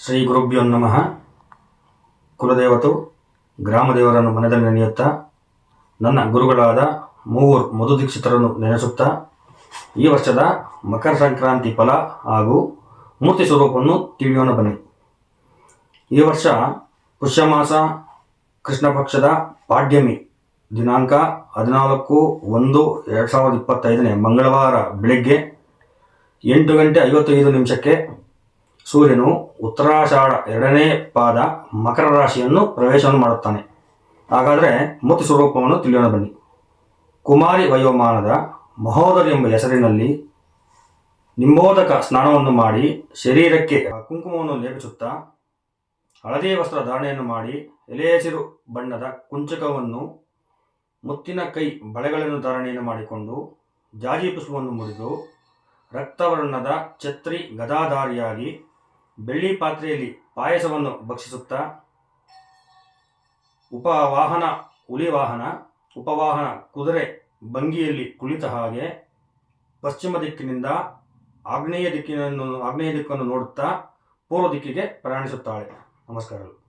ಶ್ರೀ ಗುರುಭ್ಯೋ ನಮಃ. ಕುಲದೇವತು, ಗ್ರಾಮದೇವರನ್ನು ಮನದಲ್ಲಿ ನೆನೆಯುತ್ತಾ ನನ್ನ ಗುರುಗಳಾದ ಮೂವರು ಮಧು ದೀಕ್ಷಿತರನ್ನು ನೆನೆಸುತ್ತಾ, ಈ ವರ್ಷದ ಮಕರ ಸಂಕ್ರಾಂತಿ ಫಲ ಹಾಗೂ ಮೂರ್ತಿ ಸ್ವರೂಪವನ್ನು ತಿಳಿಯೋಣ ಬನ್ನಿ. ಈ ವರ್ಷ ಪುಷ್ಯಮಾಸ ಕೃಷ್ಣ ಪಕ್ಷದ ಪಾಡ್ಯಮಿ ದಿನಾಂಕ ಹದಿನಾಲ್ಕು ಒಂದು ಎರಡು ಸಾವಿರದ ಇಪ್ಪತ್ತೈದನೇ ಮಂಗಳವಾರ ಬೆಳಗ್ಗೆ ಎಂಟು ಗಂಟೆ ಐವತ್ತೈದು ನಿಮಿಷಕ್ಕೆ ಸೂರ್ಯನು ಉತ್ತರಾಷಾಢ ಎರಡನೇ ಪಾದ ಮಕರ ರಾಶಿಯನ್ನು ಪ್ರವೇಶವನ್ನು ಮಾಡುತ್ತಾನೆ. ಹಾಗಾದರೆ ಮೂರ್ತಿ ಸ್ವರೂಪವನ್ನು ತಿಳಿಯೋಣ ಬನ್ನಿ. ಕುಮಾರಿ ವಯೋಮಾನದ ಮಹೋದರಿ ಎಂಬ ಹೆಸರಿನಲ್ಲಿ ನಿಂಬೋದಕ ಸ್ನಾನವನ್ನು ಮಾಡಿ ಶರೀರಕ್ಕೆ ಕುಂಕುಮವನ್ನು ಲೇಪಿಸುತ್ತಾ ಹಳದಿ ವಸ್ತ್ರ ಧಾರಣೆಯನ್ನು ಮಾಡಿ ಎಲೆಹಸಿರು ಬಣ್ಣದ ಕುಂಚಕವನ್ನು ಮುತ್ತಿನ ಕೈ ಬಳೆಗಳನ್ನು ಧಾರಣೆಯನ್ನು ಮಾಡಿಕೊಂಡು ಜಾಜಿ ಪುಷ್ಪವನ್ನು ಮುರಿದು ರಕ್ತವರ್ಣದ ಛತ್ರಿ ಗದಾಧಾರಿಯಾಗಿ ಬೆಳ್ಳಿ ಪಾತ್ರೆಯಲ್ಲಿ ಪಾಯಸವನ್ನು ಭಕ್ಷಿಸುತ್ತಾ ಉಪವಾಹನ, ಹುಲಿವಾಹನ, ಉಪವಾಹನ ಕುದುರೆ ಭಂಗಿಯಲ್ಲಿ ಕುಳಿತ ಹಾಗೆ ಪಶ್ಚಿಮ ದಿಕ್ಕಿನಿಂದ ಆಗ್ನೇಯ ದಿಕ್ಕಿನನ್ನು, ಆಗ್ನೇಯ ದಿಕ್ಕನ್ನು ನೋಡುತ್ತಾ ಪೂರ್ವ ದಿಕ್ಕಿಗೆ ಪ್ರಯಾಣಿಸುತ್ತಾಳೆ. ನಮಸ್ಕಾರಗಳು.